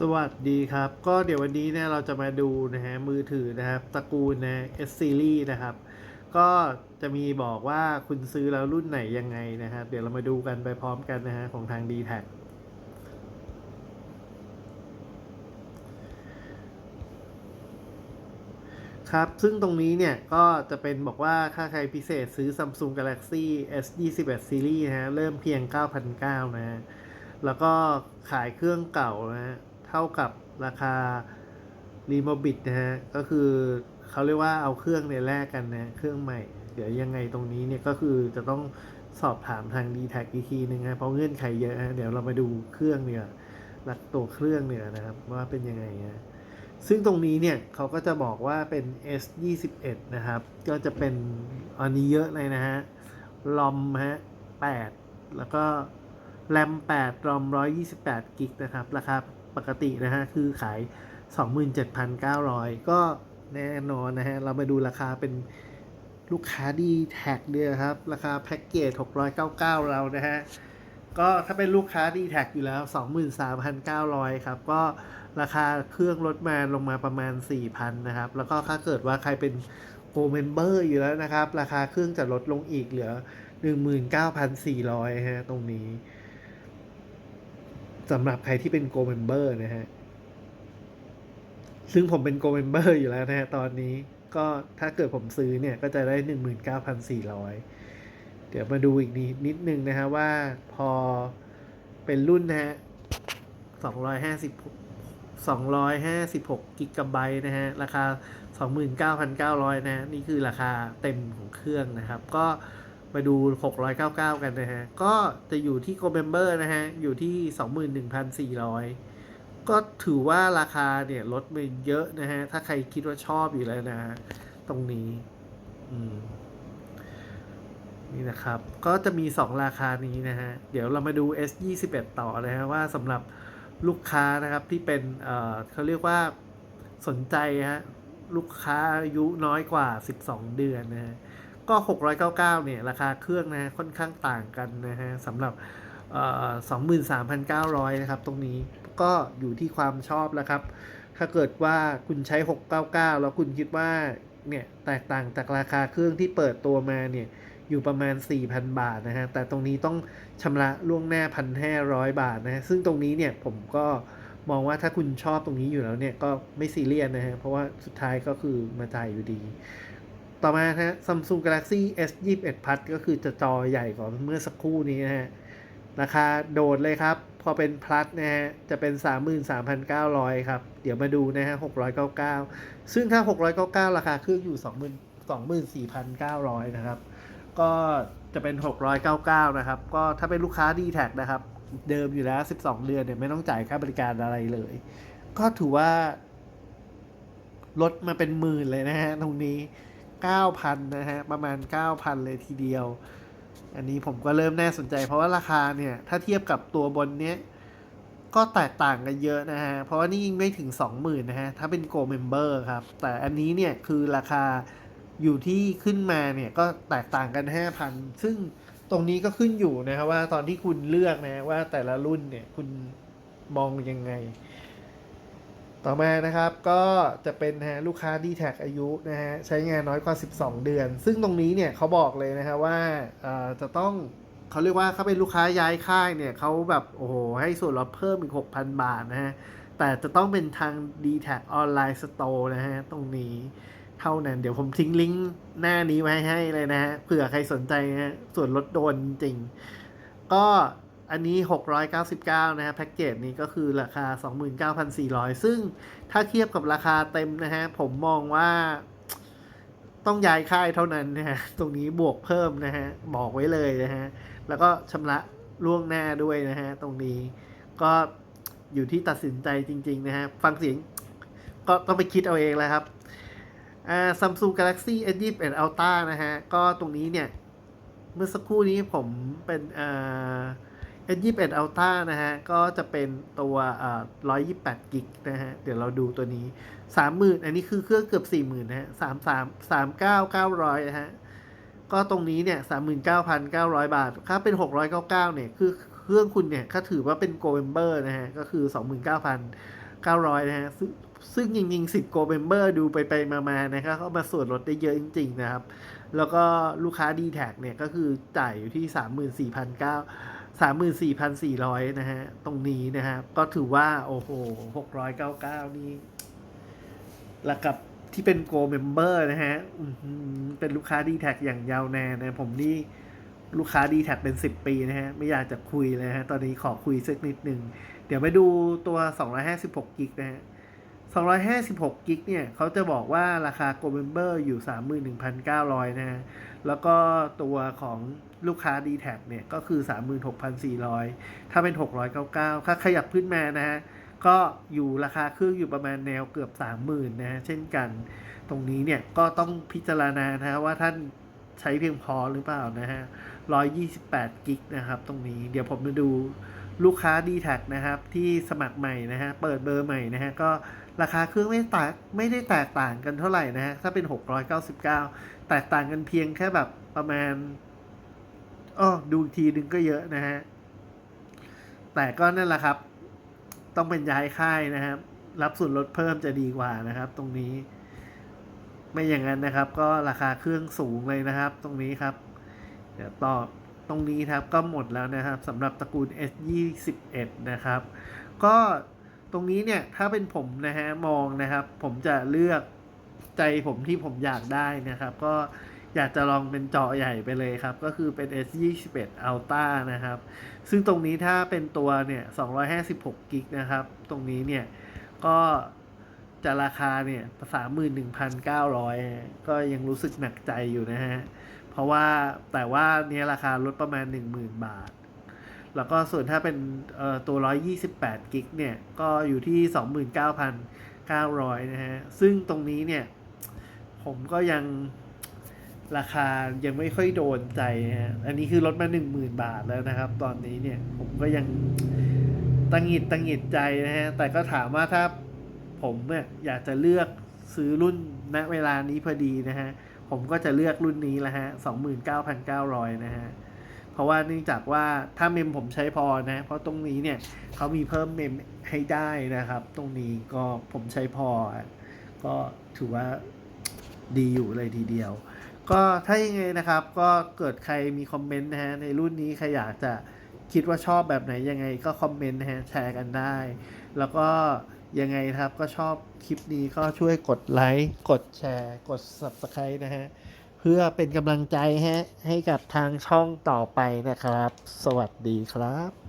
สวัสดีครับ ก็เดี๋ยววันนี้เนี่ยเราจะมาดูนะฮะมือถือนะครับตระกูลนะ S series นะครับ ก็จะมีบอกว่าคุณซื้อแล้วรุ่นไหนยังไงนะครับ เดี๋ยวเรามาดูกันไปพร้อมกันนะฮะของทาง d t แทครับ ซึ่งตรงนี้เนี่ยก็จะเป็นบอกว่าค่าใครพิเศษซื้อ Samsung Galaxy S 21 Series นะฮะเริ่มเพียง 9,900 นะฮะแล้วก็ขายเครื่องเก่านะฮะ ท่ากับราคารีโมบิ t นะฮะ ก็คือเขาเรียกว่าเอาเครื่องเนี่ยแลกกันนะ เครื่องใหม่ เดี๋ยวยังไงตรงนี้เนี่ยก็คือจะต้องสอบถามทาง d t แทอีกทีหนึงนะเพราะเงื่อนไขเยอะฮะเดี๋ยวเรามาดูเครื่องเนี่ยรักตัวเครื่องเนี่ยนะครับว่าเป็นยังไงนะซึ่งตรงนี้เนี่ยเขาก็จะบอกว่าเป็น S 2 1นะครับ ก็จะเป็นอันนี้เยอะเลยนะฮะลอมฮะ8แล้วก็แรม8รอม128กิกนะครับ ราคา ปกตินะฮะ คือขาย 27,900 ก็แน่นอนนะฮะ เรามาดูราคาเป็นลูกค้าดีแท็กเดียครับ ราคาแพ็กเกจ 699 เรานะฮะ ก็ถ้าเป็นลูกค้าดีแท็กอยู่แล้ว 23,900 ครับ ก็ราคาเครื่องลดมาลงมาประมาณ 4,000 นะครับ แล้วก็ถ้าเกิดว่าใครเป็นโ o เมมเบอร์อยู่แล้วนะครับ ราคาเครื่องจะลดลงอีกเหลือ 19,400 ฮะ ตรงนี้ สำหรับใครที่เป็นโ o เมมเบอร์นะฮะ ซึ่งผมเป็นโกลเมมเบอร์อยู่แล้วนะฮะ ตอนนี้ก็ถ้าเกิดผมซื้อเนี่ยก็จะได้ 19,400 เดี๋ยวมาดูอีกนิดนิดนึงนะฮะว่าพอเป็นรุ่นนะฮะ 250 256กิกะไบต์นะฮะ ราคา 29,900 นะฮะ นี่คือราคาเต็มของเครื่องนะครับ ก็ มาดู 699 กันนะฮะ ก็จะอยู่ที่โกลเมมเบอร์นะฮะ อยู่ที่ 21,400 ก็ถือว่าราคาเนี่ยลดไปเยอะนะฮะ ถ้าใครคิดว่าชอบอยู่แล้วนะฮะ ตรงนี้ อืมนี่นะครับ ก็จะมี 2 ราคานี้นะฮะ เดี๋ยวเรามาดู S 2 1 ต่อนะฮะ ว่าสำหรับลูกค้านะครับที่เป็นเอ่อเขาเรียกว่าสนใจฮะ ลูกค้าอายุน้อยกว่า 12 เดือนนะฮะ ก็ 699 เนี่ย ราคาเครื่องนะค่อนข้างต่างกันนะฮะสำหรับ23,900 นะครับ ตรงนี้ก็อยู่ที่ความชอบแล้วครับ ถ้าเกิดว่าคุณใช้ 699 แล้วคุณคิดว่า เนี่ย แตกต่างจากราคาเครื่องที่เปิดตัวมาเนี่ย อยู่ประมาณ 4,000 บาทนะฮะ แต่ตรงนี้ต้องชำระล่วงหน้า 1,500 บาทนะฮะซึ่งตรงนี้เนี่ยผมก็มองว่าถ้าคุณชอบตรงนี้อยู่แล้วเนี่ย ก็ไม่ซีเรียสนะฮะ เพราะว่าสุดท้ายก็คือมาจ่ายอยู่ดี ต่อมานะฮะ Samsung Galaxy S 21 Plus ก็คือจะจอใหญ่กว่าเมื่อสักครู่นี้นะฮะ ราคาโดดเลยครับ พอเป็น plus นะฮะ จะเป็น 33,900 ครับ เดี๋ยวมาดูนะฮะ 699 ซึ่งถ้า 699 ราคาเครื่องอยู่ 20,000 24,900 นะครับ ก็จะเป็น 699 นะครับ ก็ถ้าเป็นลูกค้า d t แทนะครับ เดิมอยู่แล้ว 12 เดือนเนี่ยไม่ต้องจ่ายค่าบริการอะไรเลย ก็ถือว่าลดมาเป็นหมื่นเลยนะฮะตรงนี้ 9,000 นะฮะ ประมาณ 9,000 เลยทีเดียว อันนี้ผมก็เริ่มน่าสนใจ เพราะว่าราคาเนี่ย ถ้าเทียบกับตัวบนเนี้ย ก็แตกต่างกันเยอะนะฮะ เพราะว่านี่ยิ่งไม่ถึง 20,000 นะฮะ ถ้าเป็น Go Member ครับ แต่อันนี้เนี่ยคือราคาอยู่ที่ขึ้นมาเนี่ย ก็แตกต่างกัน 5,000 ซึ่งตรงนี้ก็ขึ้นอยู่นะครับว่าตอนที่คุณเลือกนะว่าแต่ละรุ่นเนี่ยคุณมองยังไง ต่อมานะครับก็จะเป็นนะฮะลูกค้า d t แทอายุนะฮะใช้งานน้อยกว่า 12 เดือน ซึ่งตรงนี้เนี่ยเขาบอกเลยนะฮะว่าอ่อจะต้องเขาเรียกว่าเขาเป็นลูกค้าย้ายค่ายเนี่ยเขาแบบโอ้โหให้ส่วนลดเพิ่มอีก 6,000 บาทนะฮะแต่จะต้องเป็นทาง d t แทออนไลน์สโตร์นะฮะตรงนี้เท่านั้น เดี๋ยวผมทิ้งลิงก์หน้านี้ไว้ให้เลยนะฮะเผื่อใครสนใจนะฮะส่วนลดโดนจริง ก็ อันนี้ 699 นะฮะแพ็กเกจนี้ก็คือราคา 29,400 ซึ่งถ้าเทียบกับราคาเต็มนะฮะ ผมมองว่าต้องย้ายค่ายเท่านั้นนะฮะ ตรงนี้บวกเพิ่มนะฮะ บอกไว้เลยนะฮะ แล้วก็ชำระล่วงหน้าด้วยนะฮะ ตรงนี้ก็อยู่ที่ตัดสินใจจริง ๆ นะฮะ ฟังเสียงก็ต้องไปคิดเอาเองแล้วครับอ่า Samsung Galaxy S21 Ultra นะฮะ ก็ตรงนี้เนี่ย เมื่อสักครู่นี้ผมเป็นอ่า S21 Ultra นะฮะ ก็จะเป็นตัวอ่า128กิกนะฮะ เดี๋ยวเราดูตัวนี้ 30,000 อันนี้คือเครื่องเกือบ 40,000นะฮะ33 39,900นะฮะ ก็ตรงนี้เนี่ย 39,900 บาทถ้าเป็น 699 เนี่ย คือเครื่องคุณเนี่ยก็ถือว่าเป็น Go Member นะฮะ ก็คือ 29,900 นะฮะ ซึ่งซึ่งจริงๆ10 Go Member ดูไปไปมาๆนะครับเขามาส่วนลดได้เยอะจริง ๆ นะครับ แล้วก็ลูกค้า d t แทเนี่ยก็คือจ่ายอยู่ที่ 34,900 34,400นสี่พันสี่ร้อยนะฮะ ตรงนี้นะครับ ก็ถือว่า โอ้โห699นี่แล้วกับที่เป็น Go Member นะฮะเป็นลูกค้า d t แท็อย่างยาวนานนะผมนี่ลูกค้า d t แท็เป็น10ปีนะฮะ ไม่อยากจะคุยเลยฮะ ตอนนี้ขอคุยสักนิดหนึ่ง เดี๋ยวไปดูตัว256กิกนะฮะ256กิกเนี่ยเขาจะบอกว่าราคา Go Member อยู่31,900นะฮะ แล้วก็ตัวของ ลูกค้า d t แทเนี่ยก็คือ 36,400 ถ้าเป็น 699ถ้าขยับขึ้นมานะฮะก็อยู่ราคาเครื่องอยู่ประมาณแนวเกือบ 30,000นะฮะเช่นกัน ตรงนี้เนี่ยก็ต้องพิจารณานะฮะว่าท่านใช้เพียงพอหรือเปล่านะฮะ 128 กิกนะครับ ตรงนี้เดี๋ยวผมมาดูลูกค้า d t แทนะครับ ที่สมัครใหม่นะฮะ เปิดเบอร์ใหม่นะฮะ ก็ราคาเครื่องไม่แตกไม่ได้แตกต่างกันเท่าไหร่นะฮะ ถ้าเป็น 699 แตกต่างกันเพียงแค่แบบประมาณ อ้อดูทีนึงก็เยอะนะฮะ แต่ก็นั่นแหละครับ ต้องเป็นย้ายค่ายนะครับ รับส่วนลดเพิ่มจะดีกว่านะครับ ตรงนี้ ไม่อย่างนั้นนะครับ ก็ราคาเครื่องสูงเลยนะครับ ตรงนี้ครับ เดี๋ยวต่อตรงนี้ครับก็หมดแล้วนะครับสำหรับตระกูล S21 นะครับ ก็ตรงนี้เนี่ยถ้าเป็นผมนะฮะมองนะครับ ผมจะเลือกใจผมที่ผมอยากได้นะครับ ก็ อยากจะลองเป็นจอใหญ่ไปเลยครับ ก็คือเป็น S21 Ultra นะครับ ซึ่งตรงนี้ถ้าเป็นตัวเนี่ย256กิกนะครับ ตรงนี้เนี่ยก็จะราคาเนี่ย31,900ก็ยังรู้สึกหนักใจอยู่นะฮะ เพราะว่าแต่ว่าเนี่ยราคาลดประมาณ10,000บาท แล้วก็ส่วนถ้าเป็นเอ่อตัว128กิกเนี่ย ก็อยู่ที่29,900นะฮะ ซึ่งตรงนี้เนี่ย ผมก็ยัง ราคายังไม่ค่อยโดนใจฮะอันนี้คือลดมา10,000บาทแล้วนะครับ ตอนนี้เนี่ยผมก็ยังตังหิดตังหิดใจนะฮะ แต่ก็ถามว่าถ้าผมเนี่ยอยากจะเลือกซื้อรุ่นณเวลานี้พอดีนะฮะ ผมก็จะเลือกรุ่นนี้แหละฮะ29,900นะฮะ เพราะว่าเนื่องจากว่าถ้าเมมผมใช้พอนะ เพราะตรงนี้เนี่ยเขามีเพิ่มเมมให้ได้นะครับ ตรงนี้ก็ผมใช้พอ ก็ถือว่าดีอยู่เลยทีเดียว ก็ถ้ายังไงนะครับ ก็เกิดใครมีคอมเมนต์นะฮะในรุ่นนี้ใครอยากจะคิดว่าชอบแบบไหนยังไงก็คอมเมนต์นะฮะแชร์กันได้ แล้วก็ยังไงครับก็ชอบคลิปนี้ก็ช่วยกดไลค์กดแชร์ กด Subscribe นะฮะ เพื่อเป็นกำลังใจให้ให้กับทางช่องต่อไปนะครับ สวัสดีครับ